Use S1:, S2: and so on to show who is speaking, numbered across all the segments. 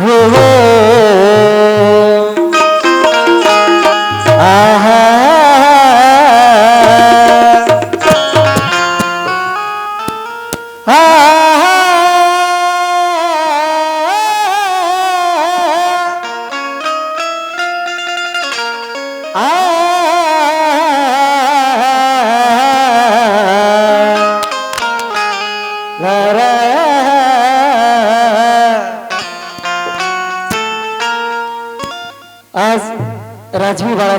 S1: हो हो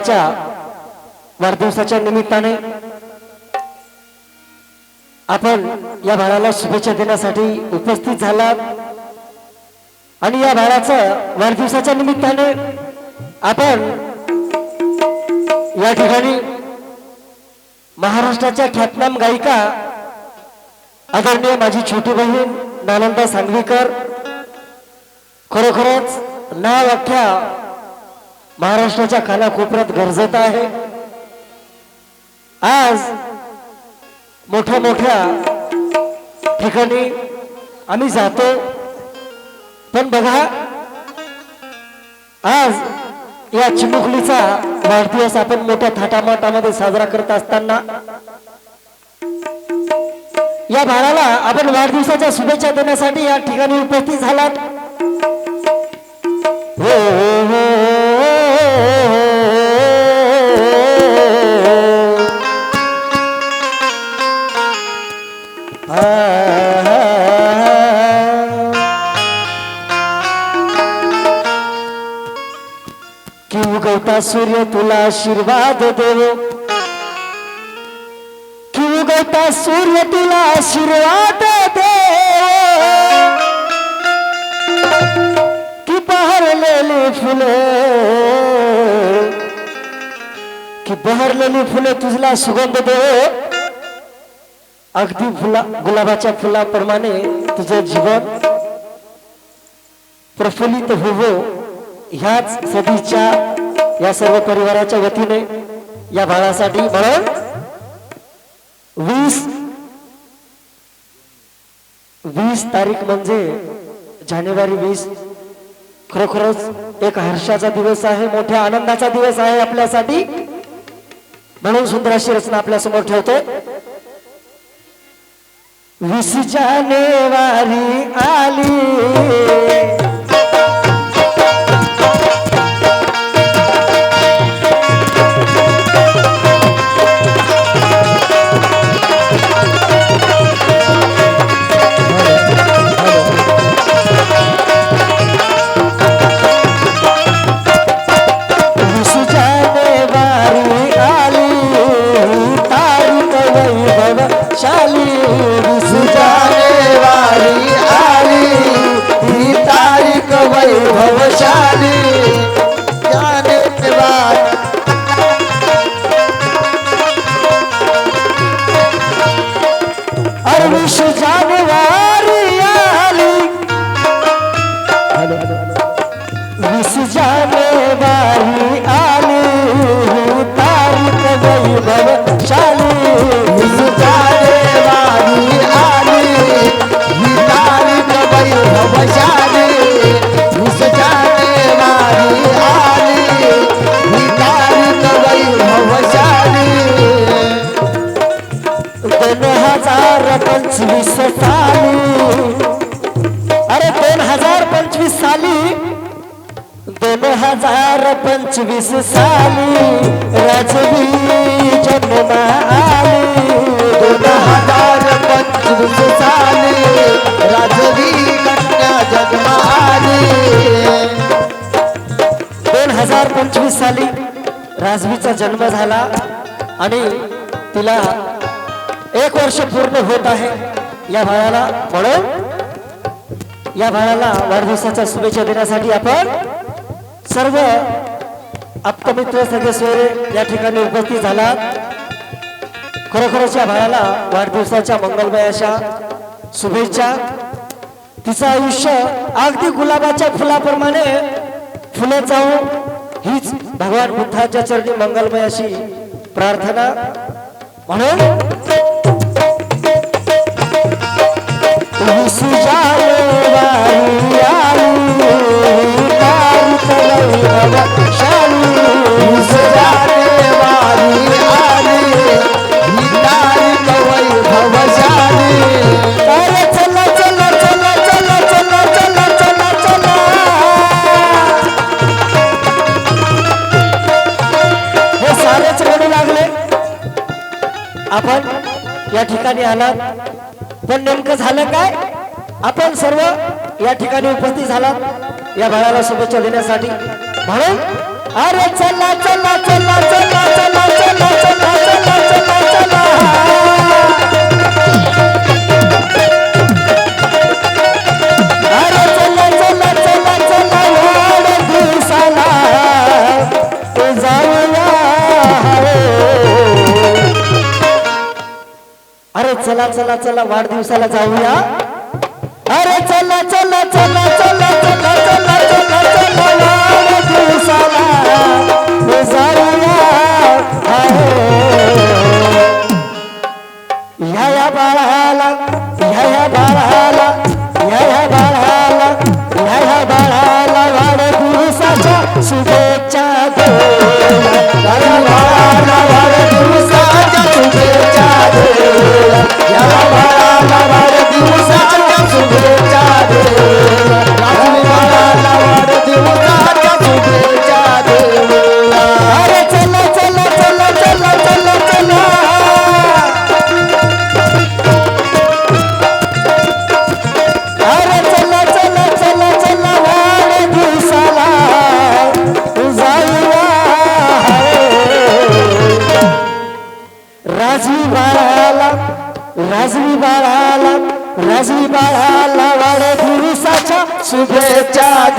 S1: राजवी वाढदिवसाच्या निमित्ताने आपण या बाळाला शुभेच्छा देण्यासाठी उपस्थित झालात. आणि या बाळाचं वाढदिवसाच्या निमित्ताने आपण या ठिकाणी महाराष्ट्राच्या ख्यातनाम गायिका आदरणीय माझी छोटी बहीण नालंदा सांगवीकर खरोखरच नाव अख्ख्या महाराष्ट्राच्या कानाकोपऱ्यात गरजत आहे. आज मोठ्या मोठ्या ठिकाणी आम्ही जातो. पण बघा आज या चिमुकलीचा वाढदिवस आपण मोठ्या थाटामाटामध्ये साजरा करत असताना या बाळाला आपण वाढदिवसाच्या शुभेच्छा देण्यासाठी या ठिकाणी उपस्थित झालात. हो हो, हो. उगवता सूर्य तुला आशीर्वाद देव. की उगवता सूर्य तुला आशीर्वाद दे कि बहरलेली फुले. कि बहरलेली फुले तुझला सुगंध देव. अगदी फुला गुलाबाच्या फुलाप्रमाणे तुझं जीवन प्रफुल्लित होवो. ह्याच सदीच्या या सर्व परिवाराच्या वतीने या बाळासाठी म्हणून वीस वीस तारीख म्हणजे जानेवारी वीस. खरोखरच एक हर्षाचा दिवस आहे मोठ्या आनंदाचा दिवस आहे आपल्यासाठी. म्हणून सुंदर अशी रचना आपल्यासमोर ठेवतो वीस जानेवारी आली. पंचवीस साली राजवी जन्मा आली. दोन हजार पंचवीस साली राजवी कन्या जन्मा आली. दोन हजार पंचवीस साली राजवीचा जन्म झाला आणि तिला एक वर्ष पूर्ण होत आहे. या बाळाला म्हणून या बाळाला वाढदिवसाच्या शुभेच्छा देण्यासाठी आपण सर्व आप्तमित्र सदस्य या ठिकाणी उपस्थित झाला. खरोखरच्या भावाला वाढदिवसाच्या मंगलमय अशा शुभेच्छा. तिचं आयुष्य अगदी गुलाबाच्या फुलाप्रमाणे फुलं जाऊ हीच भगवान बुद्धाच्या चरणी मंगलमय अशी प्रार्थना. म्हणून झाला या बाळाला शुभेच्छा देण्यासाठी म्हणून अरे चला चला चला चला चला चला चला चला चला चला चला चला चला वाढदिवसाला जाऊया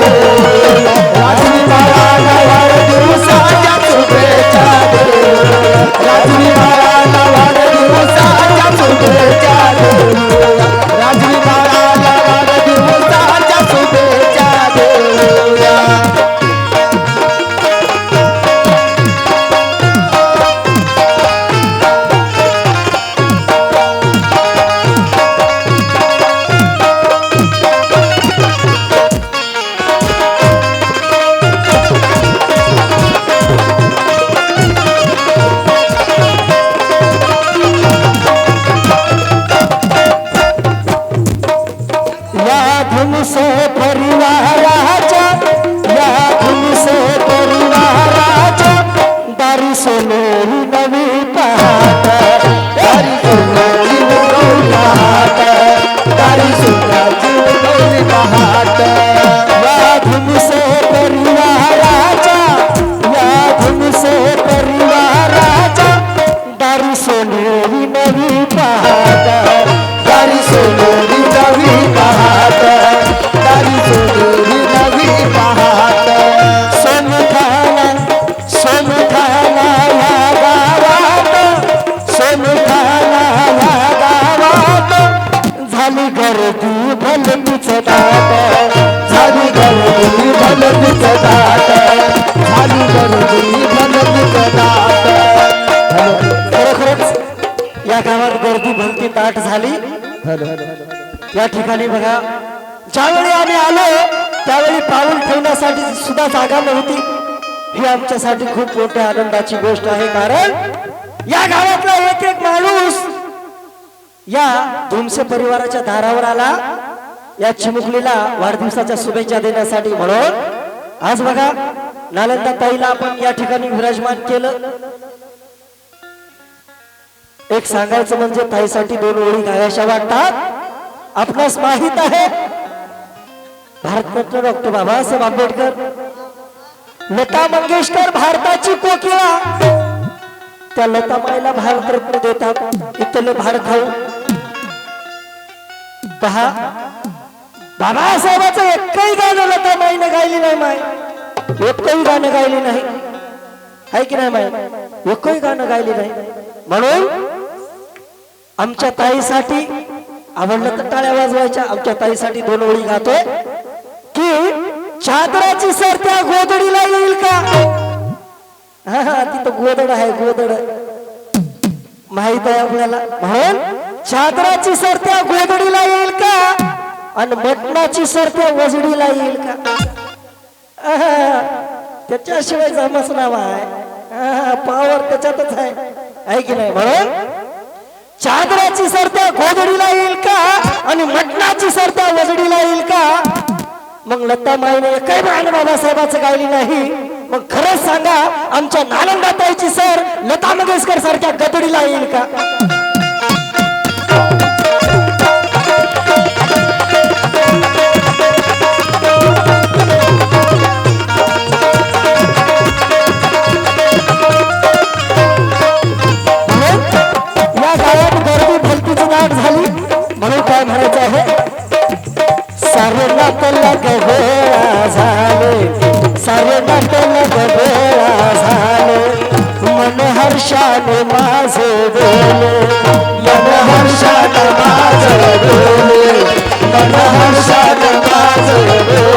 S1: राजू महाराज शुभेच्छा राजू या ठिकाणी बघा ज्यावेळी आम्ही आलो त्यावेळी पाऊल ठेवण्यासाठी सुद्धा जागा नव्हती. ही आमच्यासाठी खूप मोठ्या आनंदाची गोष्ट आहे कारण या गावातला एक एक माणूस या धुमसे परिवाराच्या दारावर आला. या चिमुकलीला वाढदिवसाच्या शुभेच्छा देण्यासाठी म्हणून. आज बघा नालंदा ताईला आपण या ठिकाणी विराजमान केलं. एक सांगायचं म्हणजे ताईसाठी दोन ओळी गायाशा वाटतात. आपणास माहीत आहे. भारतरत्न डॉक्टर बाबासाहेब आंबेडकर लता मंगेशकर भारताची कोकिळा. त्या लता माईला भारतरत्न देतात. इथलं भाड खाऊ पहा. बाबासाहेबाचं एकही गाणं लता माईनं गायली नाही माय. एकही गाणं गायली नाही. आहे की नाही माय? एकही गाणं गायली नाही. म्हणून आमच्या ताईसाठी आवडलं तर टाळ्या वाजवायच्या. आमच्या ताईसाठी दोन ओळी गातोय की चादराची सर त्या गोदडीला येईल का? हा हा तिथं गोदड आहे गोदड. माहीत आहे आपल्याला? म्हणून चादराची सर त्या गोदडीला येईल का? आणि मटणाची सर त्या वजडीला येईल का? त्याच्याशिवाय जमच नाव आहे पावर त्याच्यातच आहे. आहे की नाही? म्हणून चादराची सरता गोधडीला येईल का? आणि मटणाची सरता वजडीला येईल का? मग लता माईने काय गाणं बाबासाहेबाचं गायली नाही. मग खरंच सांगा आमच्या नालंदाताईची सर लता मंगेशकर सारख्या गदडीला येईल का? हर्षाने माझे डोले मन हर्षाने माझे डोले मन हर्षाने माझे डोले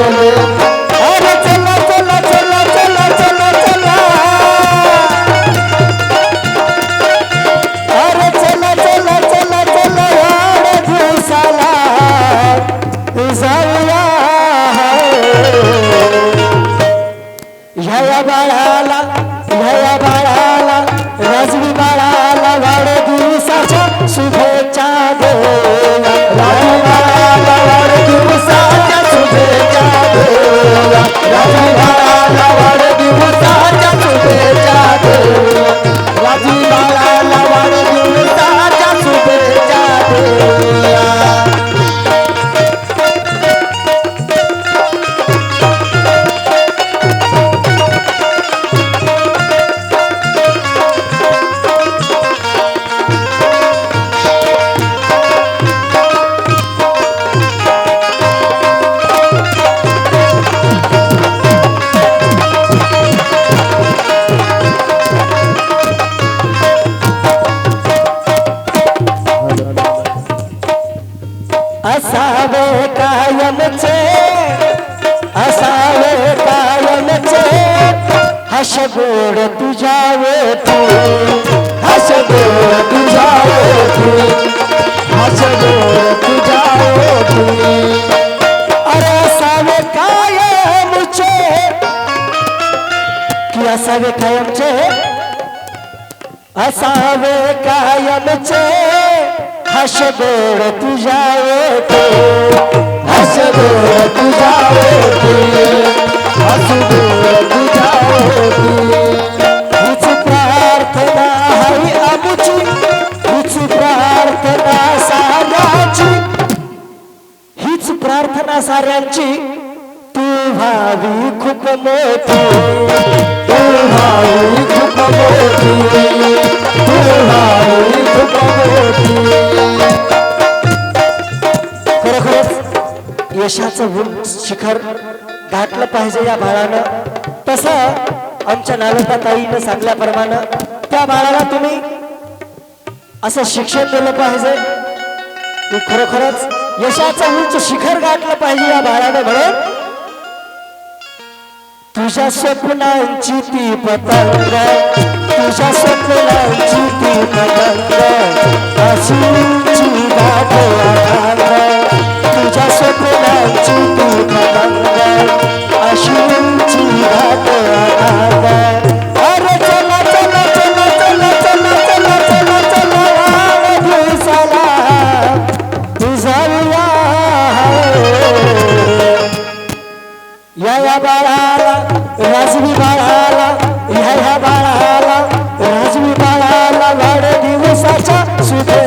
S1: गोड तुझ्या तू हस गोड तुझ्या तू हस गोड तुझ्या तू अरे असावे काय मुचे की असावे कायमचे असावे कायमचे हस गोड तुझ्या तू हस गोड तुझ्या आमच्या नालंदा ताईनं सांगल्याप्रमाणे त्या बाळाला तुम्ही असं शिक्षण दिलं पाहिजे. की खरोखरच यशाचं उंच शिखर गाठलं पाहिजे या बाळाने म्हणून. तुझ्या स्वप्नांची ती पतंग तुझ्या स्वप्नांची ती पतंग अशी गाठ तुझ्या स्वप्नांची ती पतंग अशी ह्या बाळाला राजवी बाळाला वाढदिवसाच्या शुभे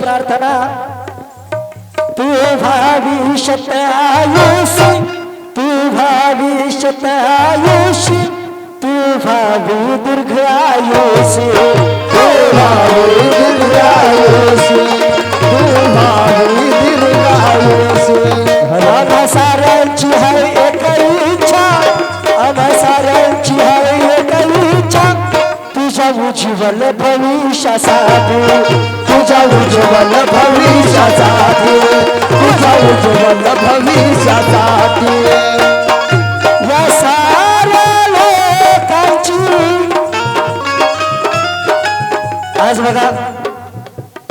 S1: प्रार्थना. तू भविष्यत आयुषी तू भविष्यत आयुषी तू भावी दीर्घ आयुषी तू भावी दीर्घ आयुषी तू भावी दीर्घ आयुषी आम्हा साऱ्यांची आहे एक इच्छा. आम्हा साऱ्यांची आहे उज्ज्वल भविष्यासाठी तुझ्या उज्ज्वल भविष्यासाठी तुझ्या
S2: उज्ज्वल भविष्यासाठी
S1: या साऱ्या लोकांची. आज बघा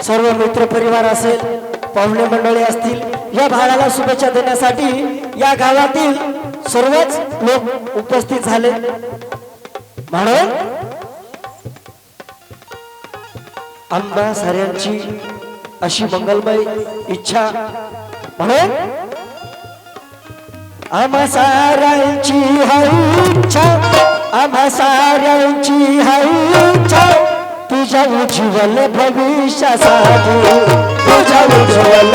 S1: सर्व मित्र परिवार असेल पाहुणे मंडळी असतील या भागाला शुभेच्छा देण्यासाठी या गावातील सर्वच लोक उपस्थित झाले. म्हणून आम्हा साऱ्यांची अशी मंगलमय इच्छा. म्हणून आम्हा साऱ्यांची इच्छा आम्हा साऱ्यांची इच्छा. तुझ्या उज्ज्वल भविष्यासाठी
S2: तुझ्या उज्ज्वल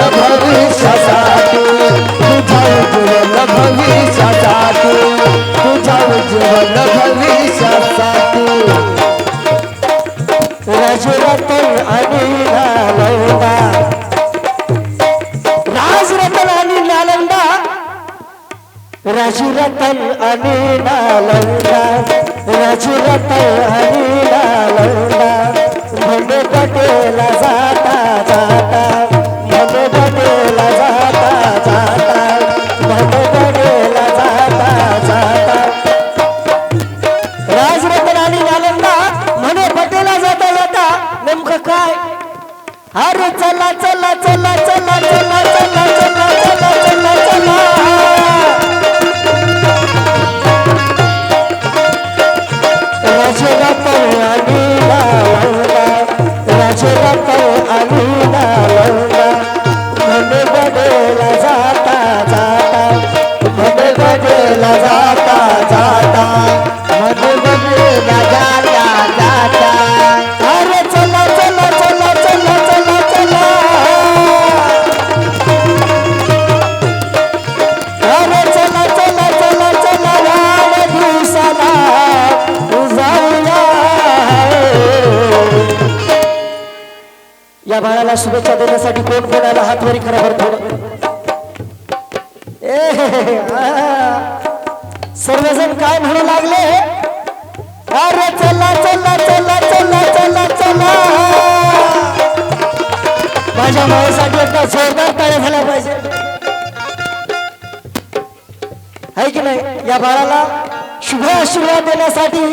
S1: हर चल मला शुभेच्छा देण्यासाठी कोण कोण आला हात बरं थोडं. ए, सर्वजण काय म्हणू लागले? अरे चला चला चला चला चला चला. माझ्या भावासाठी एकदा जोरदार टाळ्या झाल्या पाहिजे. आहे की नाही? या बाळाला शुभ आशीर्वाद देण्यासाठी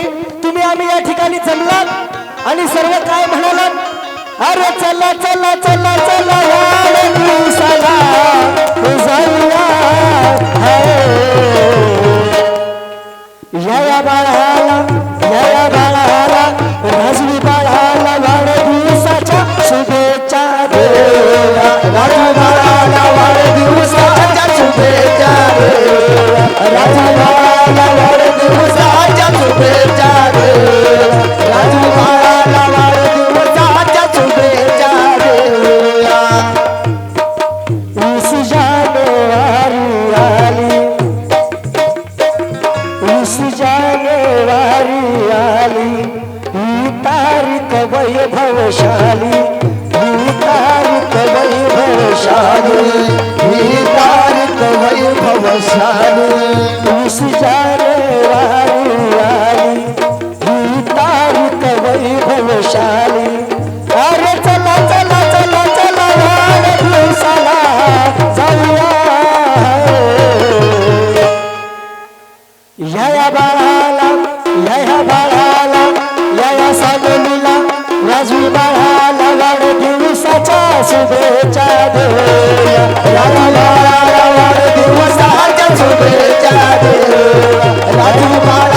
S1: तुम्ही आम्ही या ठिकाणी जमलात आणि सर्व काय म्हणालात? अरे चला चला चला चला वाढदिवसाला जाऊया हाय. या या बाळाला या या बाळाला राजवी बाळाला वाढदिवसाच्या शुभेच्छा देऊया राजवी बाळाला वाढदिवसाच्या शुभेच्छा देऊया राजवी बाळाला वाढदिवसाच्या शुभेच्छा देऊया आज बाळाला वाढदिवसाच्या शुभेच्छा देऊया. राजू बाळाला शुभेच्छा देऊया. राजू बाळा